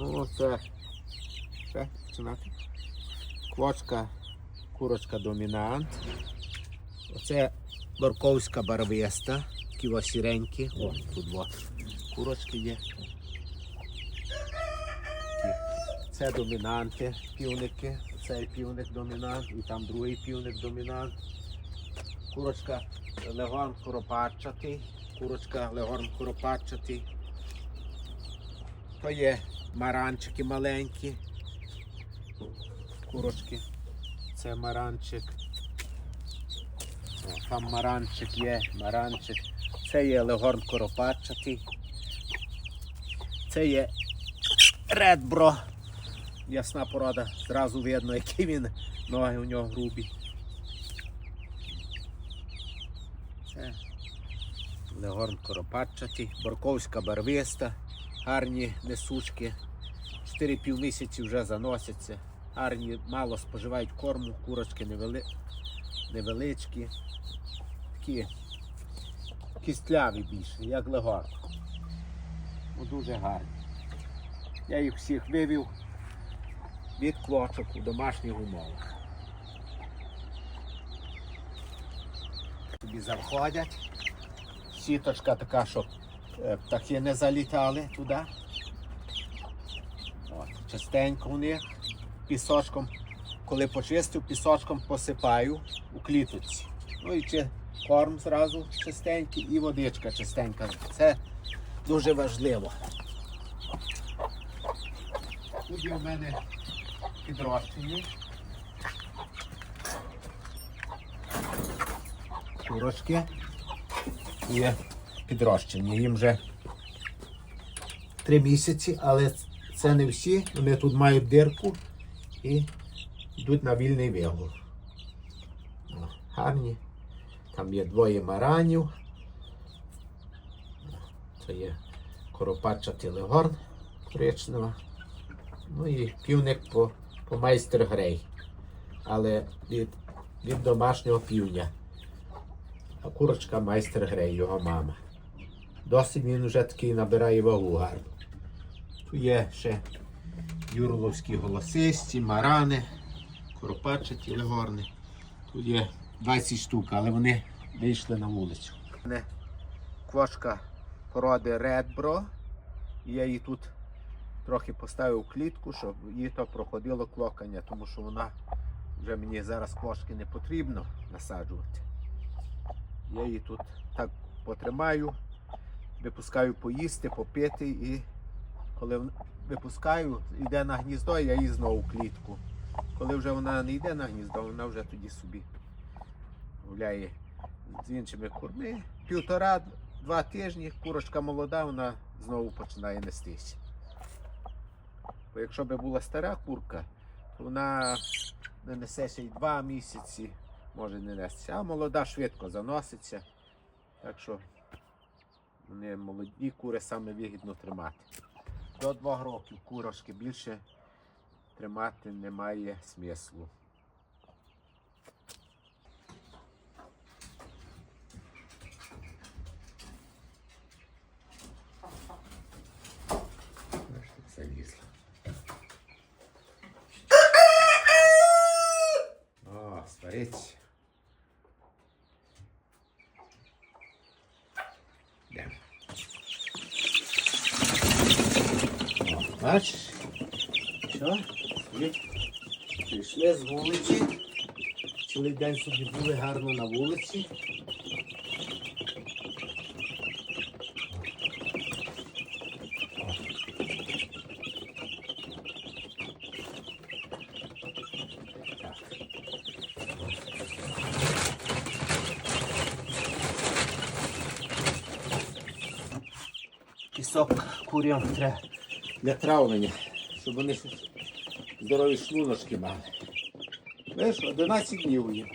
Ну, це все, починати. Квочка, курочка домінант. Оце борковська барвиста, такі сіренькі. О, тут от курочки є. Це домінанти, півники. Цей півник домінант і там другий півник домінант. Курочка легон куропатчатий. Курочка легон куропатчатий. То є маранчики маленькі. Курочки. Це маранчик. О, там маранчик є, маранчик. Це є легорн коропатчатий. Це є редбро. Ясна порода. Зразу видно, які він ноги у нього грубі. Це легорн коропатчатий, борковська барвиста, гарні несучки. 4-5 місяці вже заносяться. Гарні, мало споживають корму, курочки невели... невеличкі. Такі кістляві більше, як легорн. Ну, дуже гарні. Я їх всіх вивів від квочок у домашніх умовах. Собі заходять. Сіточка така, щоб птахи не залітали туди. От, частенько в них пісочком, коли почистив, пісочком посипаю у кліточці. Ну і чи корм зразу чистенький і водичка чистенька. Це дуже важливо. Тут в мене підрощені. Курочки є підрощені. Їм вже три місяці, але це не всі. Вони тут мають дирку і йдуть на вільний вигул. Гарні. Там є двоє маранів. Це є коропатчатий легорн коричнева. Ну і півник по, по майстер грей. Але від, від домашнього півня. А курочка майстер грей, його мама. Досить він вже такий набирає вагу гарно. Тут є ще юрловські голосисті, марани, коропатчаті легорни. Тут є 20 штук, але вони вийшли на вулицю. Квочка породи Редбро. Я її тут трохи поставив в клітку, щоб їй то проходило клокання, тому що вона вже мені зараз квошки не потрібно насаджувати. Я її тут так потримаю, випускаю поїсти, попити і коли випускаю, йде на гніздо, я її знову в клітку. Коли вже вона не йде на гніздо, вона вже тоді собі гуляє з іншими курми. Півтора-два тижні курочка молода, вона знову починає нестися. Бо якщо б була стара курка, то вона не несеться і два місяці, може не нестися. А молода швидко заноситься. Так що вони молоді кури саме вигідно тримати. До двох років курочки більше тримати немає смислу. Залізла. О, старець. Бачиш? Що? Пішли з вулиці. Цілий день собі були гарно на вулиці. Пісок курям треба для травлення, щоб вони здорові шлуночки мали. Видиш, 11 днів їм.